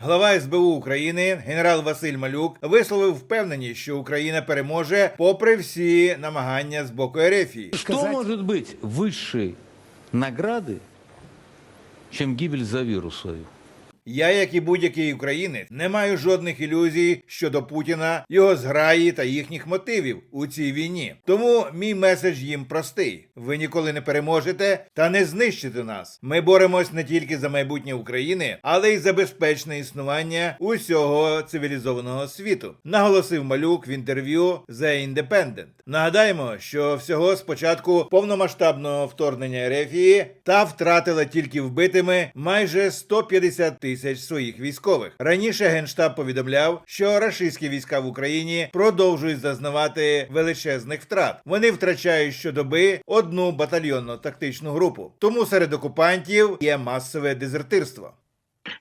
Глава СБУ України генерал Василь Малюк висловив впевненість, що Україна переможе попри всі намагання з боку Ерефії. Что сказать- может быть высшей награды, чем гибель за виру свою? Я, як і будь-який українець, не маю жодних ілюзій щодо Путіна, його зграї та їхніх мотивів у цій війні. Тому мій меседж їм простий: ви ніколи не переможете та не знищите нас. Ми боремось не тільки за майбутнє України, але й за безпечне існування усього цивілізованого світу. Наголосив малюк в інтерв'ю The Independent. Нагадаємо, що всього з початку повномасштабного вторгнення Рефії та втратила тільки вбитими майже 150 тисяч своїх військових. Раніше генштаб повідомляв, що рашистські війська в Україні продовжують зазнавати величезних втрат. Вони втрачають щодоби одну батальйонну тактичну групу. Тому серед окупантів є масове дезертирство.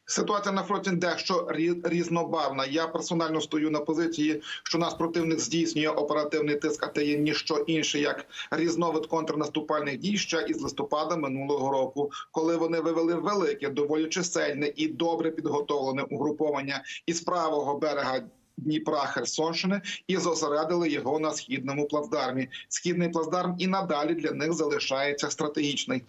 Ситуація на фронті дещо рі- різнобарвна. Я персонально стою на позиції, що наш противник здійснює оперативний тиск, а те є ніщо інше, як різновид контрнаступальних дій ще із листопада минулого року, коли вони вивели велике, доволі чисельне і добре підготовлене угруповання із правого берега. Дніпра Херсонщини і зосередили його на східному плацдармі. Східний плацдарм і надалі для них залишається стратегічний.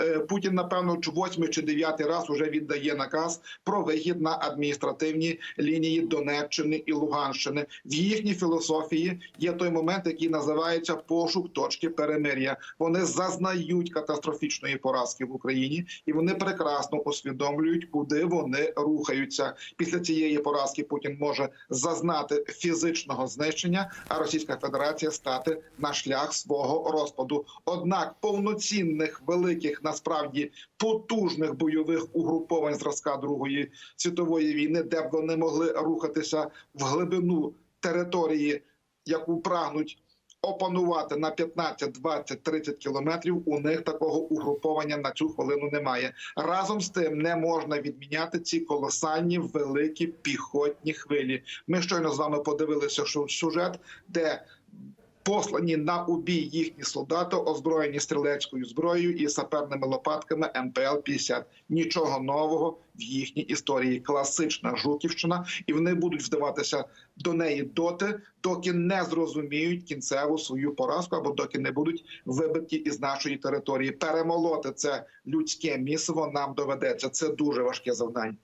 Е, Путін, напевно, восьмий чи дев'ятий раз уже віддає наказ про вихід на адміністративні лінії Донеччини і Луганщини. В їхній філософії є той момент, який називається пошук точки перемир'я. Вони зазнають катастрофічної поразки в Україні, і вони прекрасно усвідомлюють, куди вони рухаються. Після цієї поразки Путін може зазнати фізичного знищення, а Російська Федерація стати на шлях свого розпаду. Однак повноцінних великих насправді потужних бойових угруповань зразка Другої світової війни, де б вони могли рухатися в глибину території, яку прагнуть. Опанувати на 15, 20, 30 кілометрів у них такого угруповання на цю хвилину немає. Разом з тим не можна відміняти ці колосальні великі піхотні хвилі. Ми щойно з вами подивилися сюжет, де послані на убій їхні солдати, озброєні стрілецькою зброєю і саперними лопатками МПЛ-50. Нічого нового в їхній історії. Класична Жуківщина, і вони будуть вдаватися до неї доти, доки не зрозуміють кінцеву свою поразку або доки не будуть вибиті із нашої території. Перемолоти це людське місиво нам доведеться. Це дуже важке завдання.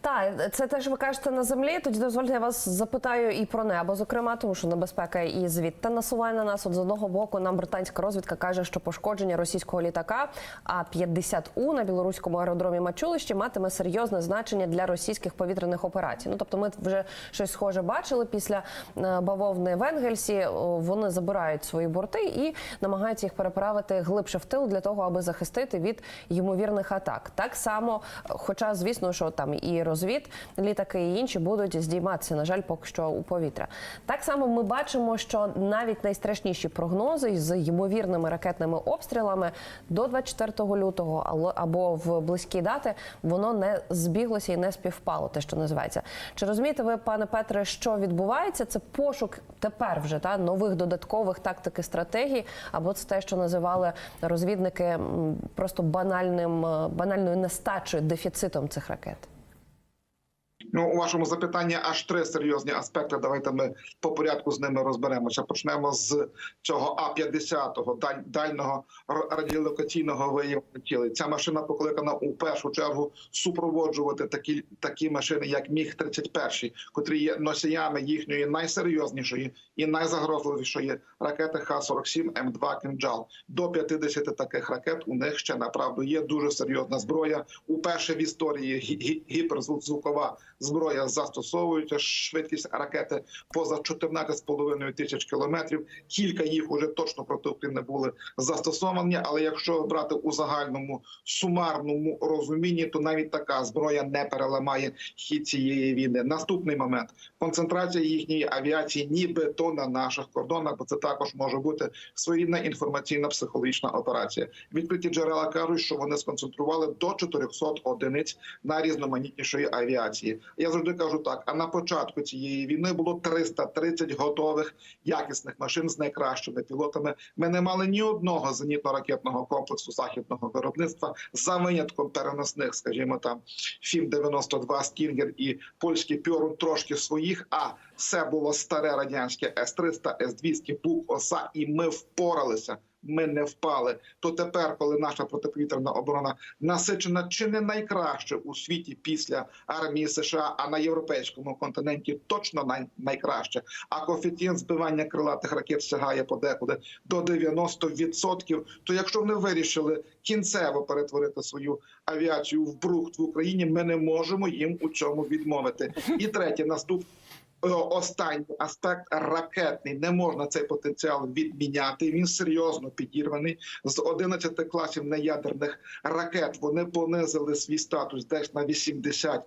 Так, це те, що ви кажете на землі. Тоді дозвольте, я вас запитаю і про небо, зокрема, тому що небезпека і звідти насуває на нас. От з одного боку, нам британська розвідка каже, що пошкодження російського літака А 50 у на білоруському аеродромі Мачулищі матиме серйозне значення для російських повітряних операцій. Ну тобто, ми вже щось схоже бачили після е, бавовни в Енгельсі. Вони забирають свої борти і намагаються їх переправити глибше в тил для того, аби захистити від ймовірних атак. Так само, хоча звісно, що там і розвід літаки і інші будуть здійматися, на жаль, поки що у повітря. Так само ми бачимо, що навіть найстрашніші прогнози з ймовірними ракетними обстрілами до 24 лютого або в близькі дати воно не збіглося і не співпало. Те, що називається. Чи розумієте ви, пане Петре, що відбувається? Це пошук тепер вже та нових додаткових тактик і стратегій, або це те, що називали розвідники просто банальним е, банальною нестачею, дефіцитом цих ракет. Ну, у вашому запитанні аж три серйозні аспекти. Давайте ми по порядку з ними розберемося. Почнемо з цього А-50, даль, дальнього радіолокаційного виявлення тіла. Ця машина покликана у першу чергу супроводжувати такі, такі машини, як Міг-31, котрі є носіями їхньої найсерйознішої і найзагрозливішої ракети Х-47 М2 «Кинджал». До 50 таких ракет у них ще направду є дуже серйозна зброя. Уперше в історії гі- гіперзвукова зброя застосовується. Швидкість ракети поза 14,5 тисяч кілометрів. Кілька їх уже точно проти України були застосовані. Але якщо брати у загальному сумарному розумінні, то навіть така зброя не переламає хід цієї війни. Наступний момент концентрація їхньої авіації, нібито на наших кордонах, бо це також може бути своєрідна інформаційна психологічна операція. Відкриті джерела кажуть, що вони сконцентрували до 400 одиниць найрізноманітнішої авіації. Я завжди кажу так: а на початку цієї війни було 330 готових якісних машин з найкращими пілотами. Ми не мали ні одного зенітно-ракетного комплексу західного виробництва за винятком переносних, скажімо там, фім 92 Стінгер і польський Пьорун трошки своїх. А все було старе радянське С-300, С-200, Бук, ОСА, і ми впоралися. Ми не впали. То тепер, коли наша протиповітряна оборона насичена чи не найкраще у світі після армії США, а на європейському континенті точно най- найкраще. А коефіцієнт збивання крилатих ракет сягає подекуди до 90%, То якщо вони вирішили кінцево перетворити свою авіацію в брухт в Україні, ми не можемо їм у цьому відмовити. І третє, наступ. Е, Останній аспект ракетний не можна цей потенціал відміняти. Він серйозно підірваний з 11 класів неядерних ракет. Вони понизили свій статус десь на 80%.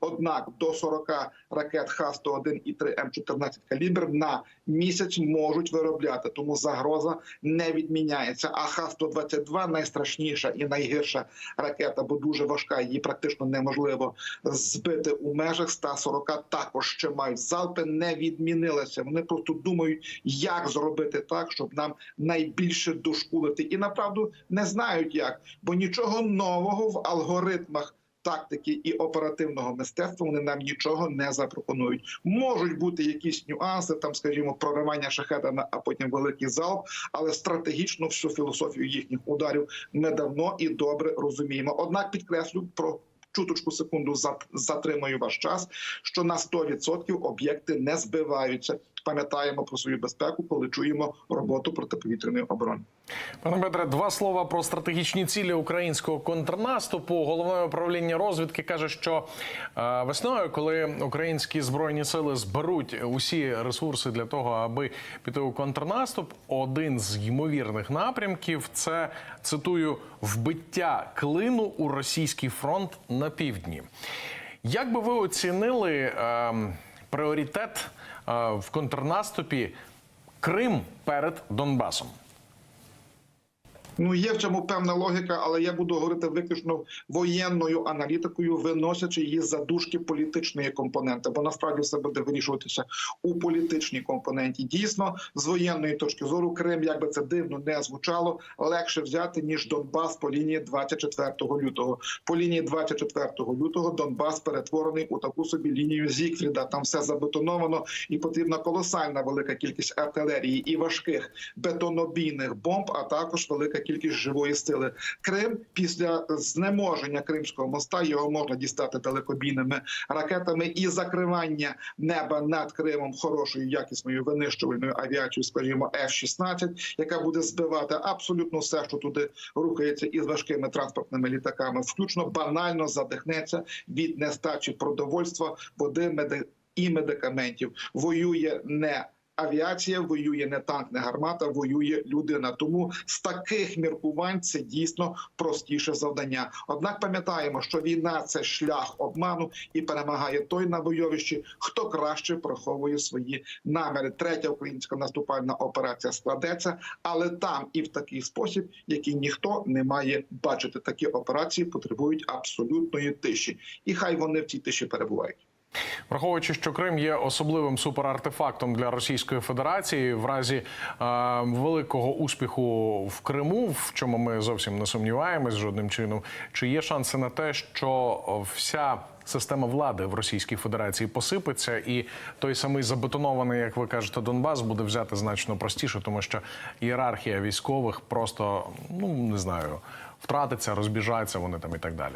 Однак до 40 ракет Х-101 і 3 М14 калібр на місяць можуть виробляти. Тому загроза не відміняється. А Х-122 найстрашніша і найгірша ракета, бо дуже важка. Її практично неможливо збити у межах 140 також ще мають залпи не відмінилися. Вони просто думають, як зробити так, щоб нам найбільше дошкулити, і направду не знають як, бо нічого нового в алгоритмах. Тактики і оперативного мистецтва вони нам нічого не запропонують. Можуть бути якісь нюанси, там, скажімо, проривання шахетами, а потім великий залп, але стратегічно всю філософію їхніх ударів ми давно і добре розуміємо. Однак підкреслю про чуточку секунду затримаю ваш час, що на 100% об'єкти не збиваються. Пам'ятаємо про свою безпеку, коли чуємо роботу протиповітряної оборони. Пане Петре, два слова про стратегічні цілі українського контрнаступу. Головне управління розвідки каже, що е, весною, коли українські збройні сили зберуть усі ресурси для того, аби піти у контрнаступ, один з ймовірних напрямків це цитую вбиття клину у російський фронт на півдні. Як би ви оцінили е, пріоритет е, в контрнаступі Крим перед Донбасом? Ну є в цьому певна логіка, але я буду говорити виключно воєнною аналітикою, виносячи її за дужки політичної компоненти, бо насправді все буде вирішуватися у політичній компоненті. Дійсно, з воєнної точки зору, Крим, як би це дивно не звучало, легше взяти ніж Донбас по лінії 24 лютого. По лінії 24 лютого Донбас перетворений у таку собі лінію Зікфріда. Там все забетоновано, і потрібна колосальна велика кількість артилерії і важких бетонобійних бомб, а також велика кількість живої сили. Крим після знеможення Кримського моста його можна дістати далекобійними ракетами і закривання неба над Кримом хорошою якісною винищувальною авіацією, скажімо, F-16, яка буде збивати абсолютно все, що туди рухається, із важкими транспортними літаками, включно банально задихнеться від нестачі продовольства, води, меди- і медикаментів. Воює не авіація, воює не танк, не гармата, воює людина. Тому з таких міркувань це дійсно простіше завдання. Однак пам'ятаємо, що війна це шлях обману і перемагає той на бойовищі, хто краще приховує свої наміри. Третя українська наступальна операція складеться, але там і в такий спосіб, який ніхто не має бачити. Такі операції потребують абсолютної тиші, і хай вони в цій тиші перебувають. Враховуючи, що Крим є особливим суперартефактом для Російської Федерації, в разі е, великого успіху в Криму, в чому ми зовсім не сумніваємось жодним чином, чи є шанси на те, що вся система влади в Російській Федерації посипеться, і той самий забетонований, як ви кажете, Донбас буде взяти значно простіше, тому що ієрархія військових просто ну не знаю, втратиться, розбіжаться вони там і так далі.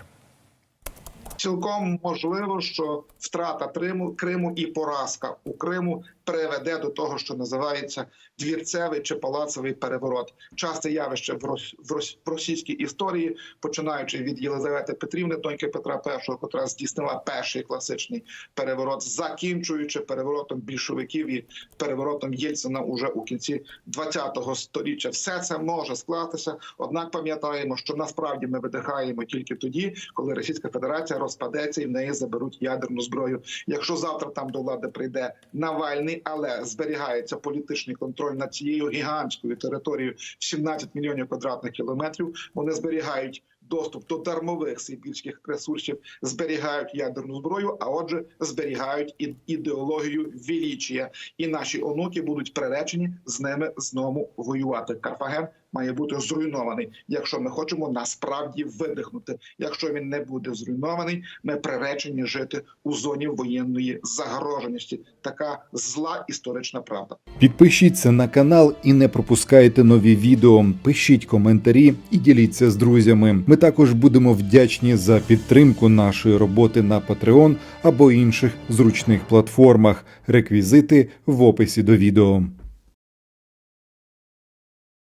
Цілком можливо, що втрата Криму, Криму і поразка у Криму приведе до того, що називається двірцевий чи палацовий переворот. Часте явище в, рос, в, рос, в російській історії, починаючи від Єлизавети Петрівни, доньки Петра І, яка здійснила перший класичний переворот, закінчуючи переворотом більшовиків і переворотом Єльцина уже у кінці ХХ століття. Все це може скластися. Однак пам'ятаємо, що насправді ми видихаємо тільки тоді, коли Російська Федерація розпадеться і в неї заберуть ядерну зброю. Якщо завтра там до влади прийде Навальний, але зберігається політичний контроль над цією гігантською територією в 17 мільйонів квадратних кілометрів. Вони зберігають доступ до дармових сибірських ресурсів, зберігають ядерну зброю, а отже, зберігають ідеологію величія. І наші онуки будуть приречені з ними знову воювати. Карфаген має бути зруйнований, якщо ми хочемо насправді видихнути. Якщо він не буде зруйнований, ми приречені жити у зоні воєнної загроженості. Така зла історична правда. Підпишіться на канал і не пропускайте нові відео. Пишіть коментарі і діліться з друзями. Ми також будемо вдячні за підтримку нашої роботи на Patreon або інших зручних платформах. Реквізити в описі до відео.